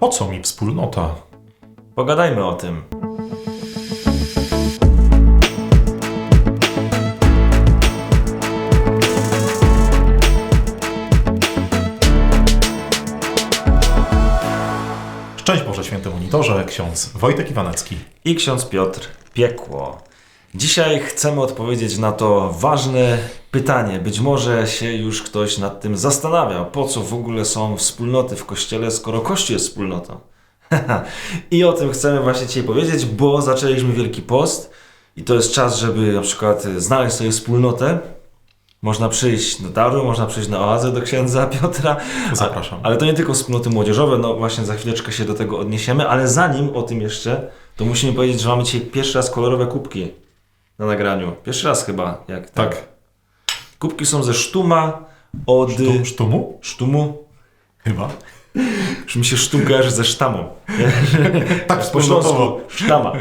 Po co mi wspólnota? Pogadajmy o tym. Szczęść Boże Święty Monitorze, ksiądz Wojtek Iwanecki. I ksiądz Piotr Piekło. Dzisiaj chcemy odpowiedzieć na to ważne pytanie. Być może się już ktoś nad tym zastanawiał, po co w ogóle są wspólnoty w kościele, skoro kościół jest wspólnotą. I o tym chcemy właśnie dzisiaj powiedzieć, bo zaczęliśmy Wielki Post i to jest czas, żeby na przykład znaleźć sobie wspólnotę. Można przyjść do Daru, można przyjść na oazę do księdza Piotra. Zapraszam. Ale to nie tylko wspólnoty młodzieżowe, no właśnie za chwileczkę się do tego odniesiemy, ale zanim o tym jeszcze, to musimy powiedzieć, że mamy dzisiaj pierwszy raz kolorowe kubki na nagraniu. Pierwszy raz chyba, jak Tak. Kubki są ze sztuma od Sztum, sztumu? sztumu. Chyba. Już mi się sztum kojarzy ze sztamą. Tak, Po śląsku sztama.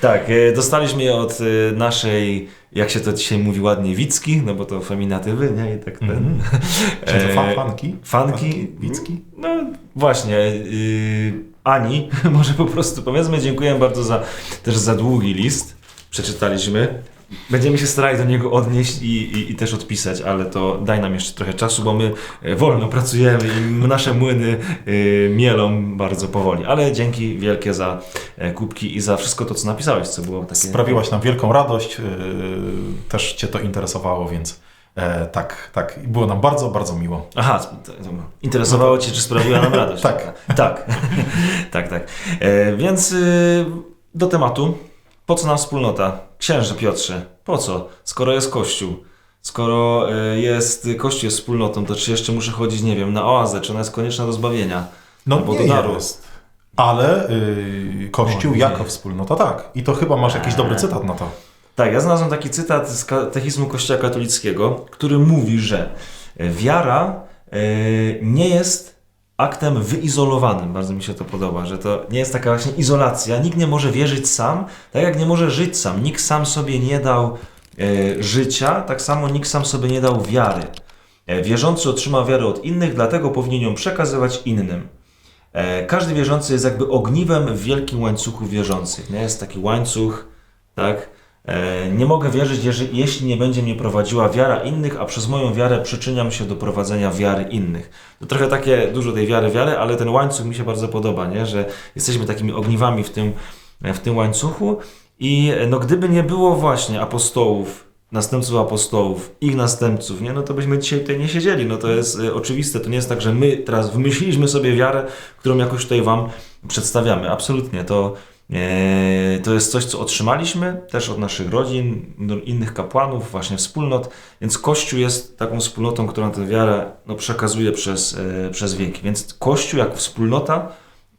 Tak, e, dostaliśmy je od e, naszej, jak się to dzisiaj mówi ładnie, Wicki, no bo to feminatywy, nie? I tak ten. Mhm. Czy to E, fa- fanki? Fanki, Wicki? No właśnie, yy, Ani, może po prostu powiedzmy, dziękuję bardzo za też za długi list. Przeczytaliśmy. Będziemy się starali do niego odnieść i, i, i też odpisać, ale to daj nam jeszcze trochę czasu, bo my e, wolno pracujemy i nasze młyny y, mielą bardzo powoli. Ale dzięki wielkie za e, kubki i za wszystko to, co napisałeś, co było takie... Sprawiłaś nam wielką radość, yy, też Cię to interesowało, więc e, tak, tak. I było nam bardzo, bardzo miło. Aha, interesowało Cię, czy sprawiła nam radość? Tak. Tak, tak, tak. E, więc y, do tematu. Po co nam wspólnota? Księże Piotrze, po co? Skoro jest Kościół, skoro y, jest Kościół jest wspólnotą, to czy jeszcze muszę chodzić, nie wiem, na oazę, czy ona jest konieczna do zbawienia? No Albo nie do daru. jest. Ale yy, Kościół O jako wspólnota tak. I to chyba masz jakiś dobry Eee. cytat na to. Tak, ja znalazłem taki cytat z Katechizmu Kościoła Katolickiego, który mówi, że wiara e, nie jest aktem wyizolowanym. Bardzo mi się to podoba, że to nie jest taka właśnie izolacja. Nikt nie może wierzyć sam, tak jak nie może żyć sam. Nikt sam sobie nie dał e, życia, tak samo nikt sam sobie nie dał wiary. E, Wierzący otrzyma wiarę od innych, dlatego powinien ją przekazywać innym. E, Każdy wierzący jest jakby ogniwem w wielkim łańcuchu wierzących. Nie? Jest taki łańcuch, tak? E, Nie mogę wierzyć, jeśli nie będzie mnie prowadziła wiara innych, a przez moją wiarę przyczyniam się do prowadzenia wiary innych. To trochę takie, dużo tej wiary, wiary, ale ten łańcuch mi się bardzo podoba, nie? że jesteśmy takimi ogniwami w tym, w tym łańcuchu i e, no, gdyby nie było właśnie apostołów, następców apostołów, ich następców, nie? no to byśmy dzisiaj tutaj nie siedzieli. No to jest e, oczywiste. To nie jest tak, że my teraz wymyśliliśmy sobie wiarę, którą jakoś tutaj Wam przedstawiamy. Absolutnie. To, e, to jest coś, co otrzymaliśmy też od naszych rodzin, innych kapłanów, właśnie wspólnot. Więc Kościół jest taką wspólnotą, która tę wiarę no, przekazuje przez, e, przez wieki. Więc Kościół jako wspólnota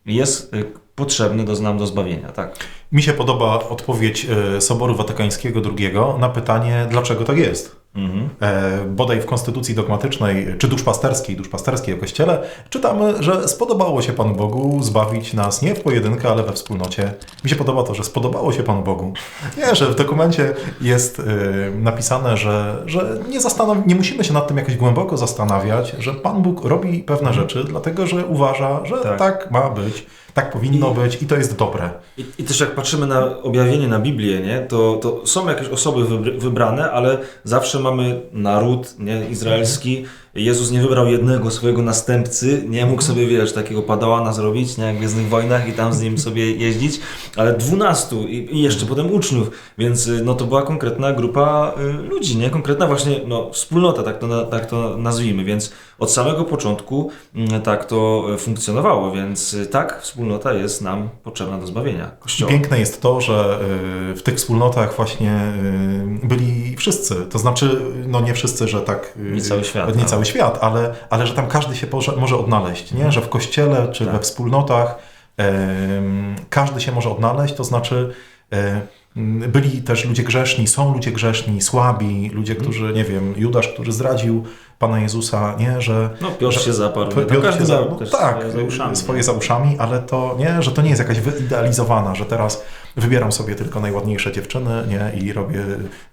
jest e, potrzebny do, nam do zbawienia. Tak. Mi się podoba odpowiedź e, Soboru Watykańskiego II na pytanie, dlaczego tak jest. Mhm. E, bodaj w konstytucji dogmatycznej, czy duszpasterskiej, duszpasterskiej o Kościele, czytamy, że spodobało się Panu Bogu zbawić nas nie w pojedynkę, ale we wspólnocie. Mi się podoba to, że spodobało się Panu Bogu. Nie, że w dokumencie jest e, napisane, że, że nie, nie musimy się nad tym jakoś głęboko zastanawiać, że Pan Bóg robi pewne rzeczy, dlatego że uważa, że Tak. tak, ma być, tak powinno być i to jest dobre. I, I też jak patrzymy na objawienie, na Biblię, nie, to, to są jakieś osoby wybr- wybrane, ale zawsze mamy naród nie, izraelski. Jezus nie wybrał jednego swojego następcy, nie mógł sobie, wiesz, takiego padałana zrobić, nie, jak w Gwiezdnych Wojnach i tam z nim sobie jeździć, ale dwunastu i, jeszcze potem uczniów, więc y, no to była konkretna grupa y, ludzi, nie, konkretna właśnie no, wspólnota, tak to, tak to nazwijmy, więc od samego początku mm, tak to y, funkcjonowało, więc tak, wspólnota jest nam potrzebna do zbawienia Kościoła. Piękne jest to, że w tych wspólnotach właśnie byli wszyscy. To znaczy, no nie wszyscy, że tak. Nie cały świat, Nie cały świat, ale, ale że tam każdy się może, odnaleźć, nie? Że w kościele czy Tak. we wspólnotach każdy się może odnaleźć. To znaczy. byli też ludzie grzeszni, są ludzie grzeszni, słabi, ludzie, Mhm. którzy, nie wiem, Judasz, który zdradził Pana Jezusa, nie, że, No, Piotr że- się zaparł. Piotr No, każdy się za, no, tak, swoje za uszami. swoje za uszami, ale to nie, że to nie jest jakaś wyidealizowana, że teraz wybieram sobie tylko najładniejsze dziewczyny, nie, i robię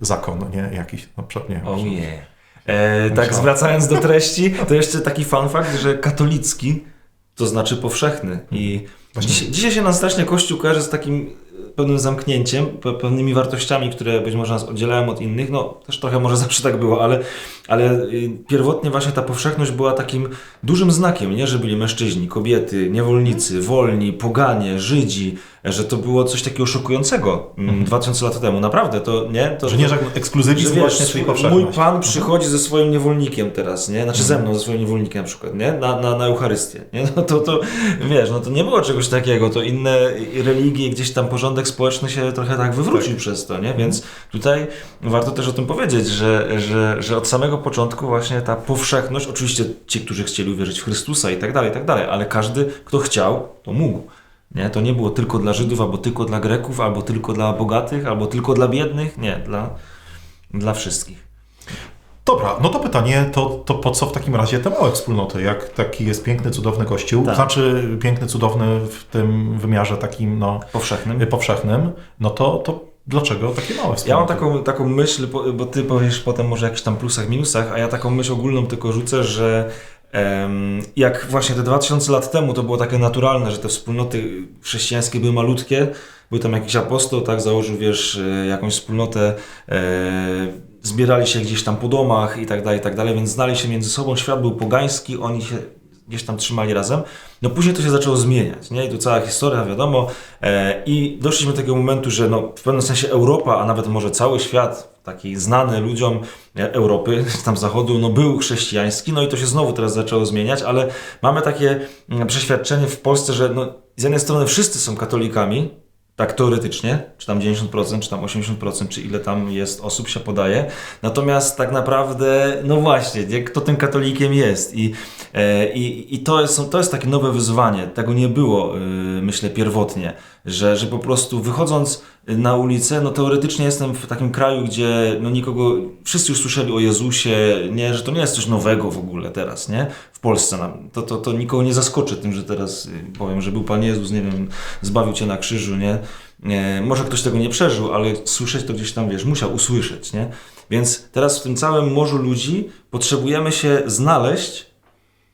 zakon, nie, jakiś, przykład, nie. Oh że- yeah. E, tak, zwracając do treści, to jeszcze taki fun fact, że katolicki to znaczy powszechny. I dzisiaj, dzisiaj się nam strasznie Kościół kojarzy z takim pewnym zamknięciem, pe- pewnymi wartościami, które być może nas oddzielają od innych. No też trochę może zawsze tak było, ale, ale y, pierwotnie właśnie ta powszechność była takim dużym znakiem, nie? Że byli mężczyźni, kobiety, niewolnicy, wolni, poganie, Żydzi, że to było coś takiego szokującego mm, 2000 lat temu. Naprawdę, to nie? To, Że nie, że ekskluzywizm właśnie, czyli powszechność. Mój pan przychodzi ze swoim niewolnikiem teraz, nie? Znaczy ze mną, ze swoim niewolnikiem na przykład, nie? Na, na, na Eucharystię, nie? No to, to, wiesz, no to nie było czegoś takiego, to inne religie, gdzieś tam porządek społeczny się trochę tak wywrócił przez to, nie? Więc tutaj warto też o tym powiedzieć, że, że, że od samego początku właśnie ta powszechność, oczywiście ci, którzy chcieli uwierzyć w Chrystusa i tak dalej, i tak dalej, ale każdy, kto chciał, to mógł. Nie, to nie było tylko dla Żydów, albo tylko dla Greków, albo tylko dla bogatych, albo tylko dla biednych. Nie, dla, dla wszystkich. Dobra, no to pytanie, to, to po co w takim razie te małe wspólnoty? Jak taki jest piękny, cudowny kościół, Tak. znaczy piękny, cudowny w tym wymiarze takim no, Powszechnym. powszechnym, no to, to dlaczego takie małe wspólnoty? Ja mam taką, taką myśl, bo- ty powiesz potem może o jakichś tam plusach, minusach, a ja taką myśl ogólną tylko rzucę, że jak właśnie te 2000 lat temu to było takie naturalne, że te wspólnoty chrześcijańskie były malutkie, był tam jakiś apostoł, tak, założył, wiesz, e, jakąś wspólnotę, e, zbierali się gdzieś tam po domach i tak dalej, i tak dalej, więc znali się między sobą, świat był pogański, oni się gdzieś tam trzymali razem. No później to się zaczęło zmieniać, nie? I tu cała historia, wiadomo. E, I doszliśmy do takiego momentu, że no, w pewnym sensie Europa, a nawet może cały świat, taki znany ludziom e, Europy, tam zachodu, no był chrześcijański, no i to się znowu teraz zaczęło zmieniać, ale mamy takie mm, przeświadczenie w Polsce, że no, z jednej strony wszyscy są katolikami, tak teoretycznie, czy tam 90%, czy tam 80%, czy ile tam jest osób się podaje. Natomiast tak naprawdę, no właśnie, nie, kto tym katolikiem jest. I, e, i, i to, jest, to jest takie nowe wyzwanie. Tego nie było, y, myślę, pierwotnie, że, że po prostu wychodząc na ulicę, no teoretycznie jestem w takim kraju, gdzie no nikogo, wszyscy już słyszeli o Jezusie, nie, że to nie jest coś nowego w ogóle teraz, nie? W Polsce nam. To, to, to nikogo nie zaskoczy tym, że teraz y, powiem, że był Pan Jezus, nie wiem, zbawił Cię na krzyżu, nie? nie? Może ktoś tego nie przeżył, ale słyszeć to gdzieś tam, wiesz, musiał usłyszeć, nie? Więc teraz w tym całym morzu ludzi potrzebujemy się znaleźć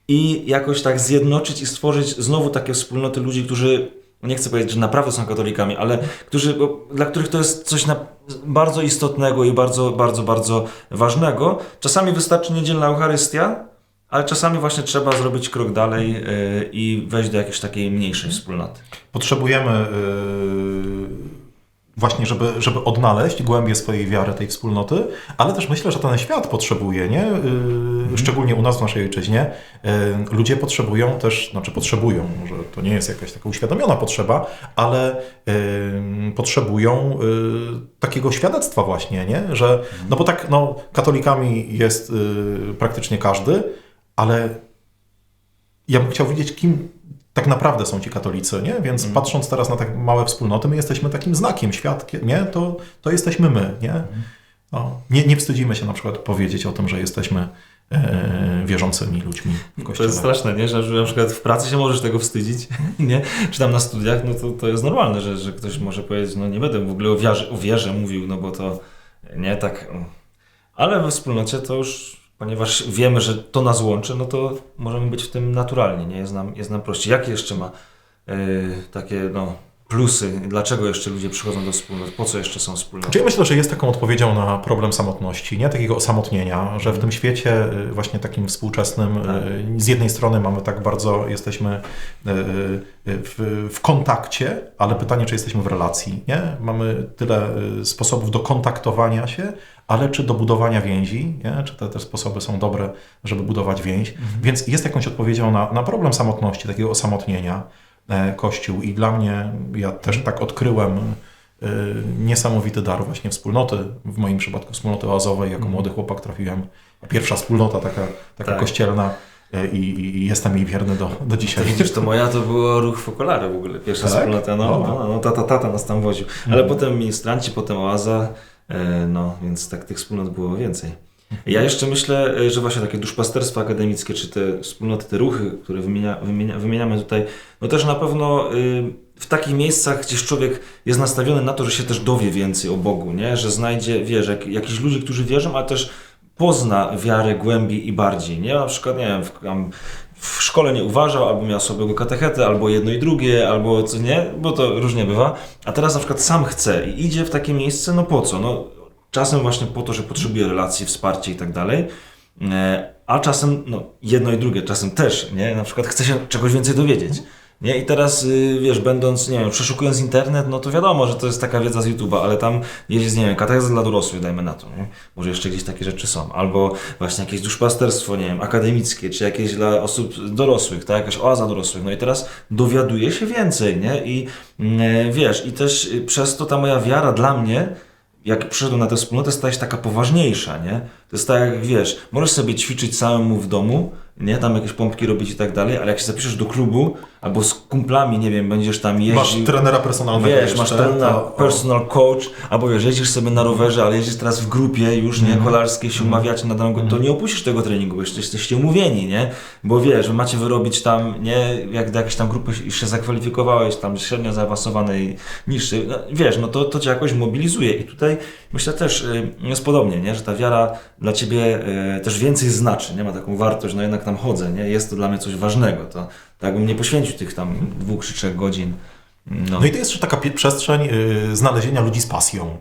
i jakoś tak zjednoczyć i stworzyć znowu takie wspólnoty ludzi, którzy, nie chcę powiedzieć, że naprawdę są katolikami, ale którzy, dla których to jest coś na, bardzo istotnego i bardzo, bardzo, bardzo ważnego. Czasami wystarczy niedzielna Eucharystia, ale czasami właśnie trzeba zrobić krok dalej yy, i wejść do jakiejś takiej mniejszej wspólnoty. Potrzebujemy yy, właśnie, żeby, żeby odnaleźć głębię swojej wiary, tej wspólnoty, ale też myślę, że ten świat potrzebuje, nie? Yy, Szczególnie u nas w naszej ojczyźnie. Yy, ludzie potrzebują też, znaczy potrzebują, może to nie jest jakaś taka uświadomiona potrzeba, ale yy, potrzebują takiego świadectwa właśnie, nie? Że, no bo tak, no, katolikami jest praktycznie każdy, ale ja bym chciał wiedzieć, kim tak naprawdę są ci katolicy, nie? Więc patrząc teraz na tak małe wspólnoty, my jesteśmy takim znakiem, świadkiem, nie? To, to jesteśmy my, nie? No, nie? Nie wstydzimy się na przykład powiedzieć o tym, że jesteśmy e, wierzącymi ludźmi w To kościele. jest straszne, nie? Że, że na przykład w pracy się możesz tego wstydzić, nie? Czy tam na studiach, no to, to jest normalne, że, że ktoś może powiedzieć, no nie będę w ogóle o wierze, o wierze mówił, no bo to nie tak. Ale we wspólnocie to już, ponieważ wiemy, że to nas łączy, no to możemy być w tym naturalnie, nie? Jest nam, jest nam prościej. Jakie jeszcze ma yy, takie, no, plusy? Dlaczego jeszcze ludzie przychodzą do wspólnot? Po co jeszcze są wspólnoty? Czy ja myślę, że jest taką odpowiedzią na problem samotności, nie? Takiego osamotnienia, że w tym świecie y, właśnie takim współczesnym y, z jednej strony mamy tak bardzo, jesteśmy w, w kontakcie, ale pytanie, czy jesteśmy w relacji, nie? Mamy tyle sposobów do kontaktowania się, ale czy do budowania więzi, nie? Czy te, te sposoby są dobre, żeby budować więź? Więc jest jakąś odpowiedzią na, na problem samotności, takiego osamotnienia e, Kościół i dla mnie, ja też tak odkryłem y, niesamowity dar właśnie wspólnoty, w moim przypadku wspólnoty oazowej, jako młody chłopak trafiłem, pierwsza wspólnota taka, taka Tak. kościelna y, i, i jestem jej wierny do, do dzisiaj. To widzisz, to moja to było ruch Focolare w ogóle, pierwsza Tak? wspólnota, no, O. no, no, tata, tata nas tam woził. Ale potem ministranci, potem Oaza, e, no, więc tak tych wspólnot było więcej. Ja jeszcze myślę, e, że właśnie takie duszpasterstwa akademickie, czy te wspólnoty, te ruchy, które wymienia, wymienia, wymieniamy tutaj, no też na pewno y, w takich miejscach gdzieś człowiek jest nastawiony na to, że się też dowie więcej o Bogu, nie? Że znajdzie, wiesz, jak, jakichś ludzi, którzy wierzą, ale też pozna wiarę głębiej i bardziej, nie? Na przykład, nie wiem, w, w szkole nie uważał, albo miał słabego katechetę, albo jedno i drugie, albo co nie, bo to różnie bywa. A teraz na przykład sam chce i idzie w takie miejsce, no po co? No, czasem właśnie po to, że potrzebuje relacji, wsparcia i tak dalej. E, A czasem, no, jedno i drugie, czasem też, nie? Na przykład chce się czegoś więcej dowiedzieć. Nie? I teraz, y, wiesz, będąc, nie wiem, przeszukując internet, no to wiadomo, że to jest taka wiedza z YouTube'a, ale tam jest, nie wiem, katecheza dla dorosłych, dajmy na to, nie? Może jeszcze gdzieś takie rzeczy są. Albo właśnie jakieś duszpasterstwo, nie wiem, akademickie, czy jakieś dla osób dorosłych, tak? Jakaś oaza dorosłych. No i teraz dowiaduję się więcej, nie? I mm, wiesz, i też y, przez to ta moja wiara dla mnie jak przyszedłem na tę wspólnotę, staje się taka poważniejsza, nie? To jest tak jak, wiesz, możesz sobie ćwiczyć samemu w domu, nie? Tam jakieś pompki robić i tak dalej, ale jak się zapiszesz do klubu, albo z kumplami, nie wiem, będziesz tam jeździł... Masz trenera personalnego Wiesz, jeszcze, masz trenera, to- personal coach, albo wiesz, jeździsz sobie na rowerze, ale jeździsz teraz w grupie już, Mhm. nie, kolarskiej, się umawiacie na daną, to nie opuścisz tego treningu, bo jeszcze jesteście umówieni, nie? Bo wiesz, wy macie wyrobić tam, nie, jak do jakiejś tam grupy już się zakwalifikowałeś, tam średnio zaawansowanej, niższy, no, wiesz, no to, to cię jakoś mobilizuje i tutaj myślę też y, jest podobnie, nie? Że ta wiara dla ciebie y, też więcej znaczy, nie? Ma taką wartość, no jednak tam chodzę, nie? Jest to dla mnie coś ważnego, to tak bym nie poświęcił tych tam dwóch czy trzech godzin. No, No i to jest jeszcze taka przestrzeń y, znalezienia ludzi z pasją.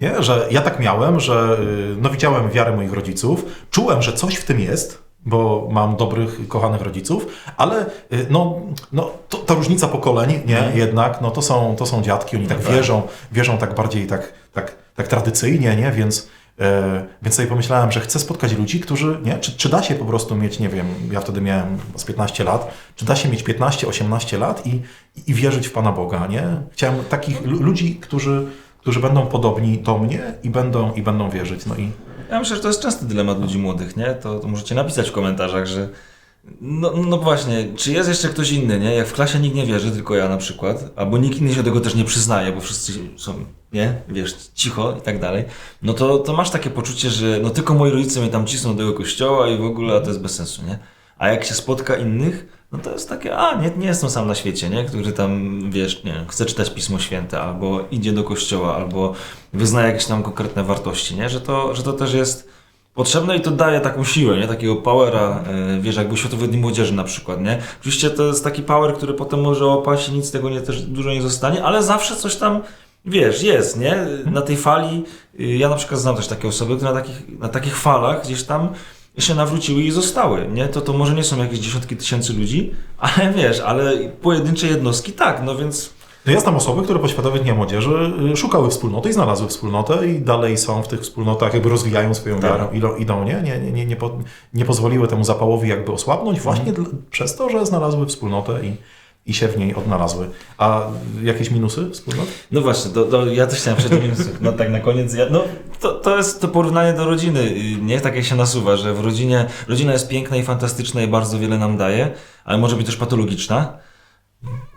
Nie? Że ja tak miałem, że y, no, widziałem wiarę moich rodziców, czułem, że coś w tym jest, bo mam dobrych, kochanych rodziców, ale y, no, no, to, ta różnica pokoleń, nie, jednak, no to są, to są dziadki, oni tak tak. wierzą, wierzą tak bardziej tak, tak, tak tradycyjnie, nie, więc, więc sobie pomyślałem, że chcę spotkać ludzi, którzy, nie, czy, czy da się po prostu mieć, nie wiem, ja wtedy miałem z 15 lat, czy da się mieć 15-18 lat i, i wierzyć w Pana Boga, nie? Chciałem takich lu- ludzi, którzy, którzy będą podobni do mnie i będą, i będą wierzyć, no i Ja myślę, że to jest częsty dylemat ludzi młodych, nie? To, to możecie napisać w komentarzach, że no, no właśnie, czy jest jeszcze ktoś inny, nie? Jak w klasie nikt nie wierzy, tylko ja na przykład, albo nikt inny się do tego też nie przyznaje, bo wszyscy są, nie? Wiesz, cicho i tak dalej, no to, to masz takie poczucie, że no tylko moi rodzice mnie tam cisną do tego kościoła i w ogóle a to jest bez sensu, nie? A jak się spotka innych, no to jest takie, a nie, nie jestem sam na świecie, nie? Który tam, wiesz, nie chce czytać Pismo Święte, albo idzie do kościoła, albo wyznaje jakieś tam konkretne wartości, nie? Że to, że to też jest potrzebne i to daje taką siłę, nie? Takiego powera, yy, wiesz, jakby Światowy Dni Młodzieży na przykład, nie? Oczywiście to jest taki power, który potem może opaść i nic z tego nie, też dużo nie zostanie, ale zawsze coś tam, wiesz, jest, nie? Na tej fali, yy, ja na przykład znam też takie osoby, które na takich, na takich falach gdzieś tam się nawróciły i zostały, nie? To, to może nie są jakieś dziesiątki tysięcy ludzi, ale wiesz, ale pojedyncze jednostki tak, no więc No ja znam osoby, które po Światowych Dniach Młodzieży y, szukały wspólnoty i znalazły wspólnotę i dalej są w tych wspólnotach, jakby rozwijają swoją Tak. wiarę, idą, idą nie? Nie, nie, nie, nie, po, nie pozwoliły temu zapałowi jakby osłabnąć właśnie Mhm. przez to, że znalazły wspólnotę i, i się w niej odnalazły. A jakieś minusy wspólnot? No właśnie, ja też chciałem przed minusów. No tak na koniec, ja, no to, to jest to porównanie do rodziny, nie? Tak jak się nasuwa, że w rodzinie, rodzina jest piękna i fantastyczna i bardzo wiele nam daje, ale może być też patologiczna.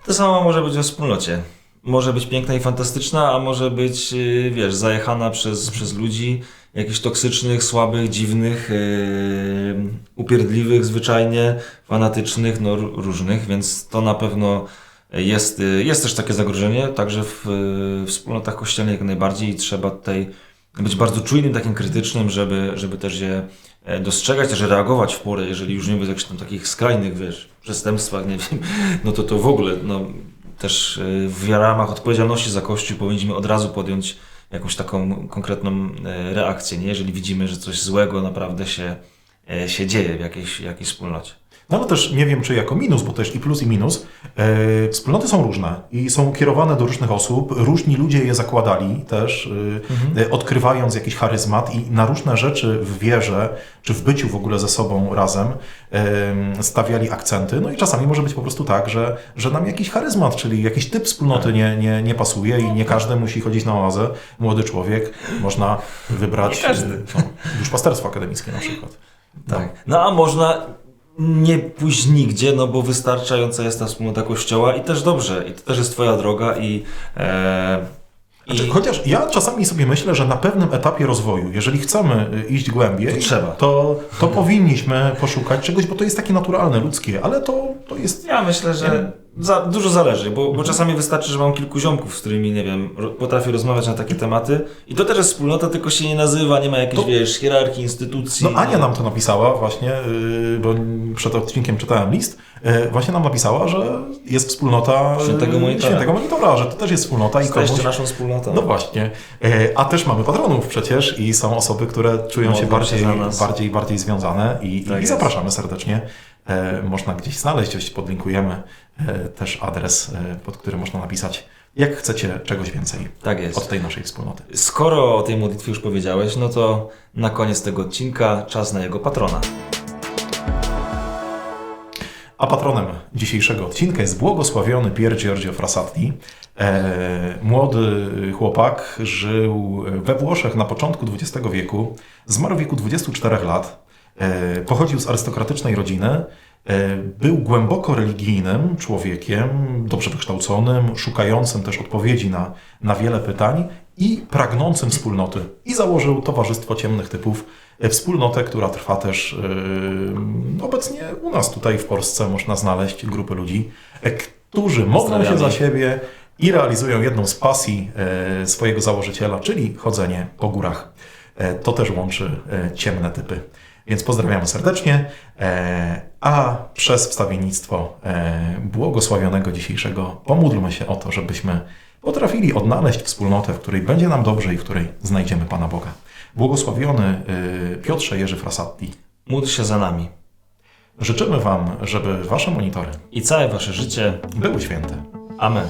To samo może być we wspólnocie. Może być piękna i fantastyczna, a może być, y, wiesz, zajechana przez, przez ludzi jakichś toksycznych, słabych, dziwnych, yy, upierdliwych zwyczajnie, fanatycznych, no różnych, więc to na pewno jest, y, jest też takie zagrożenie, także w y, wspólnotach kościelnych jak najbardziej i trzeba tutaj być bardzo czujnym, takim krytycznym, żeby, żeby też je e, dostrzegać, też reagować w porę, jeżeli już nie o jakichś tam takich skrajnych, wiesz, przestępstwach, nie wiem, no to to w ogóle, no też w ramach odpowiedzialności za Kościół powinniśmy od razu podjąć jakąś taką konkretną e, reakcję, nie? Jeżeli widzimy, że coś złego naprawdę się, e, się dzieje w jakiejś, jakiejś wspólnocie. No ale też nie wiem, czy jako minus, bo też i plus i minus. E, wspólnoty są różne i są kierowane do różnych osób. Różni ludzie je zakładali też, e, e, odkrywając jakiś charyzmat i na różne rzeczy w wierze, czy w byciu w ogóle ze sobą razem stawiali akcenty. No i czasami może być po prostu tak, że, że nam jakiś charyzmat, czyli jakiś typ wspólnoty nie, nie, nie pasuje i nie każdy musi chodzić na oazę. Młody człowiek, można wybrać no, duszpasterstwo akademickie na przykład. Tak. No a można nie pójść nigdzie, no bo wystarczająca jest ta wspólnota kościoła i też dobrze, i to też jest twoja droga i... E, i Znaczy, chociaż ja czasami sobie myślę, że na pewnym etapie rozwoju, jeżeli chcemy y, iść głębiej, To trzeba. to, to powinniśmy poszukać czegoś, bo to jest takie naturalne, ludzkie, ale to, to jest. ja myślę, że za, dużo zależy, bo, bo czasami wystarczy, że mam kilku ziomków, z którymi, nie wiem, ro, potrafię rozmawiać na takie tematy i to też jest wspólnota, tylko się nie nazywa, nie ma jakiejś, To- wiesz, hierarchii, instytucji. No Ania nam to napisała właśnie, yy, bo przed odcinkiem czytałem list, yy, właśnie nam napisała, że jest wspólnota yy, Świętego Monitora. Świętego Monitora, że to też jest wspólnota i Jesteście komuś... naszą wspólnotą. No właśnie. Yy, A też mamy patronów przecież i są osoby, które czują się bardziej, bardziej, bardziej związane i, Tak i zapraszamy serdecznie. E, Można gdzieś znaleźć, gdzieś podlinkujemy e, też adres, e, pod który można napisać, jak chcecie czegoś więcej Tak jest. od tej naszej wspólnoty. Skoro o tej modlitwie już powiedziałeś, no to na koniec tego odcinka czas na jego patrona. A patronem dzisiejszego odcinka jest błogosławiony Pier Giorgio Frassati. E, młody chłopak żył we Włoszech na początku XX wieku, zmarł w wieku 24 lat, pochodził z arystokratycznej rodziny, e, był głęboko religijnym człowiekiem, dobrze wykształconym, szukającym też odpowiedzi na, na wiele pytań i pragnącym wspólnoty. I założył Towarzystwo Ciemnych Typów, e, wspólnotę, która trwa też e, obecnie u nas tutaj w Polsce. Można znaleźć grupy ludzi, e, którzy modlą się za siebie i realizują jedną z pasji e, swojego założyciela, czyli chodzenie po górach. E, To też łączy e, ciemne typy. Więc pozdrawiamy serdecznie, e, a przez wstawiennictwo e, błogosławionego dzisiejszego pomódlmy się o to, żebyśmy potrafili odnaleźć wspólnotę, w której będzie nam dobrze i w której znajdziemy Pana Boga. Błogosławiony e, Piotrze Jerzy Frassati. Módl się za nami. Życzymy Wam, żeby Wasze monitory I całe wasze życie. były święte. Amen.